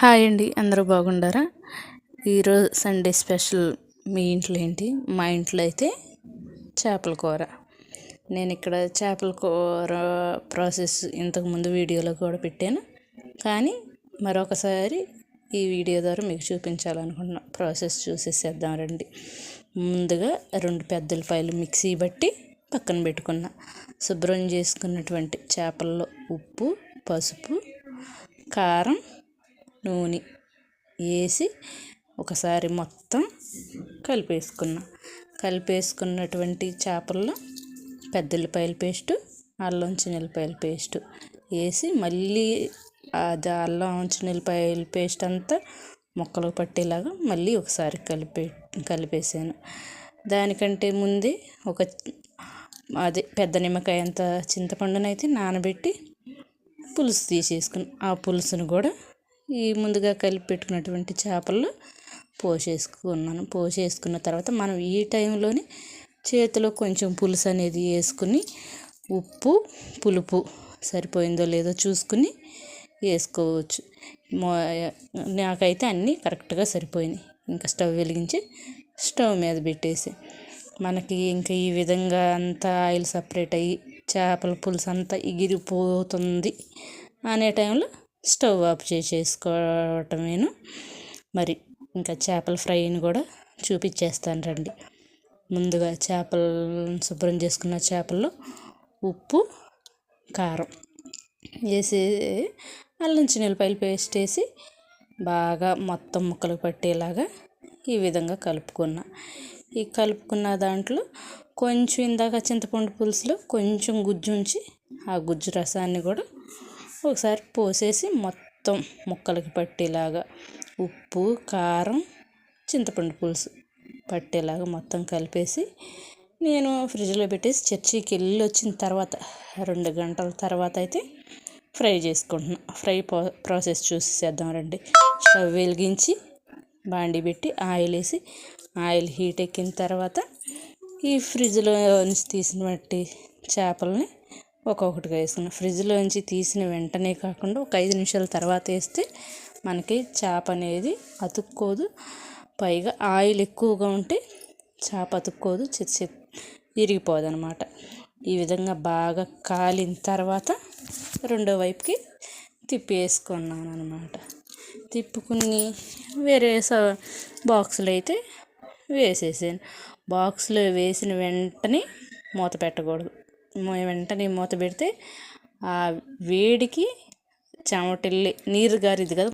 Hi అండి అందరూ బాగుండారా? ఈరోజు సండే స్పెషల్ మీ ఇంట్లో ఏంటి? మా ఇంట్లో అయితే చేపల కూర. నేను ఇక్కడ చేపల కూర ప్రాసెస్ ఇంతకుముందు వీడియోలో కూడా పెట్టాను. కానీ మరొకసారి ఈ వీడియో ద్వారా మీకు చూపించాలనుకుంటున్నా. ప్రాసెస్ చూసేసేద్దాం రండి. ముందుగా రెండు పెద్దలపాయలు మిక్సీ బట్టి పక్కన పెట్టుకున్న. శుభ్రం చేసుకున్నటువంటి చేపల్లో ఉప్పు పసుపు కారం నూనె వేసి ఒకసారి మొత్తం కలిపేసుకున్నా. కలిపేసుకున్నటువంటి చేపల్లో పెద్ద పేస్టు అల్లం చిన్నపాయల పేస్టు వేసి మళ్ళీ అది అల్లం చిన్నపాయల పేస్ట్ అంతా మొక్కలు పట్టేలాగా మళ్ళీ ఒకసారి కలిపే కలిపేసాను. దానికంటే ముందే ఒక అదే పెద్ద నిమ్మకాయ అంత చింతపండునైతే నానబెట్టి పులుసు తీసేసుకుని ఆ పులుసును కూడా ఈ ముందుగా కలిపి పెట్టుకున్నటువంటి చేపలు పోసేసుకున్నాను. పోసేసుకున్న తర్వాత మనం ఈ టైంలోనే చేతిలో కొంచెం పులుసు అనేది వేసుకుని ఉప్పు పులుపు సరిపోయిందో లేదో చూసుకుని వేసుకోవచ్చు. నాకైతే అన్నీ కరెక్ట్గా సరిపోయినాయి. ఇంకా స్టవ్ వెలిగించి స్టవ్ మీద పెట్టేసి మనకి ఇంకా ఈ విధంగా అంతా ఆయిల్ సపరేట్ అయ్యి చేపల పులుసు అంతా ఎగిరిపోతుంది అనే టైంలో స్టవ్ ఆఫ్ చేసేసుకోవటమేను. మరి ఇంకా చేపల ఫ్రైని కూడా చూపించేస్తాను రండి. ముందుగా చేపలు శుభ్రం చేసుకున్న చేపల్లో ఉప్పు కారం వేసి అల్లం చిన్నపాయలు పేస్ట్ వేసి బాగా మొత్తం ముక్కలు పట్టేలాగా ఈ విధంగా కలుపుకున్నా. ఈ కలుపుకున్న దాంట్లో కొంచెం ఇందాక చింతపండు పులుసులో కొంచెం గుజ్జు ఉంచి ఆ గుజ్జు రసాన్ని కూడా ఒకసారి పోసేసి మొత్తం ముక్కలకి పట్టేలాగా ఉప్పు కారం చింతపండు పులుసు పట్టేలాగా మొత్తం కలిపేసి నేను ఫ్రిడ్జ్లో పెట్టేసి చర్చికి వెళ్ళి వచ్చిన తర్వాత రెండు గంటల తర్వాత అయితే ఫ్రై చేసుకుంటున్నాను ఫ్రై ప్రాసెస్ చూసేద్దాం రండి. స్టవ్ వెలిగించి బాండి పెట్టి ఆయిల్ వేసి ఆయిల్ హీట్ ఎక్కిన తర్వాత ఈ ఫ్రిడ్జ్లో నుంచి తీసిన బట్టి చేపలని ఒక్కొక్కటిగా వేసుకున్నాం ఫ్రిడ్జ్లోంచి తీసిన వెంటనే కాకుండా ఒక ఐదు నిమిషాల తర్వాత వేస్తే మనకి చేప అనేది అతుక్కోదు. పైగా ఆయిల్ ఎక్కువగా ఉంటే చేప అతుక్కోదు చిత్సి ఇరిగిపోదు అనమాట ఈ విధంగా బాగా కాలిన తర్వాత రెండో వైపుకి తిప్పి వేసుకున్నాను అనమాట తిప్పుకుని వేరే బాక్సులు అయితే వేసేసాను. బాక్స్లో వేసిన వెంటనే మూత పెట్టకూడదు. వెంటనే మూత పెడితే ఆ వేడికి చెమటెళ్ళి నీరు గారిది కదా.